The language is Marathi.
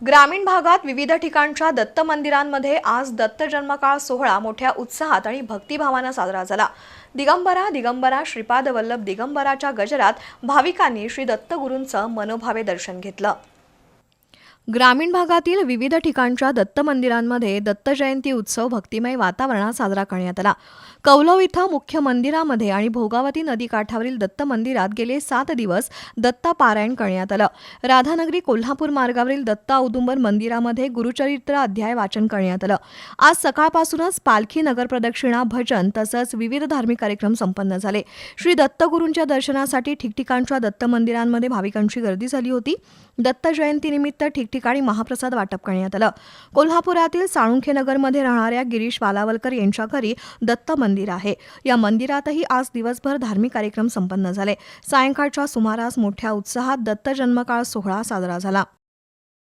ग्रामीण भागात विविध ठिकाणच्या दत्त मंदिरांमध्ये आज दत्त जन्मकाळ सोहळा मोठ्या उत्साहात आणि भक्तिभावानं साजरा झाला. दिगंबरा दिगंबरा श्रीपाद वल्लभ दिगंबराच्या गजरात भाविकांनी श्री दत्तगुरूंचं मनोभावे दर्शन घेतलं. ग्रामीण भागातील विविध ठिकाणच्या दत्त मंदिरांमध्ये दत्त जयंती उत्सव भक्तिमय वातावरणात साजरा करण्यात आला. कौलव इथं मुख्य मंदिरामध्ये आणि भोगावती नदीकाठावरील दत्त मंदिरात गेले सात दिवस दत्ता पारायण करण्यात आलं. राधानगरी कोल्हापूर मार्गावरील दत्ता औदुंबर मंदिरामध्ये गुरुचरित्र अध्याय वाचन करण्यात आलं. आज सकाळपासूनच पालखी नगर प्रदक्षिणा भजन तसंच विविध धार्मिक कार्यक्रम संपन्न झाले. श्री दत्तगुरूंच्या दर्शनासाठी ठिकठिकाणच्या दत्त मंदिरांमध्ये भाविकांची गर्दी झाली होती. दत्त जयंतीनिमित्त ठिकठिकाणी महाप्रसाद वाटप करण्यात आलं. कोल्हापुरातील साळुंखेनगरमध्ये राहणाऱ्या गिरीश वालावलकर यांच्या घरी दत्त मंदिर आहे. या मंदिरातही आज दिवसभर धार्मिक कार्यक्रम संपन्न झाले. सायंकाळच्या सुमारास मोठ्या उत्साहात दत्त जन्मकाळ सोहळा साजरा झाला.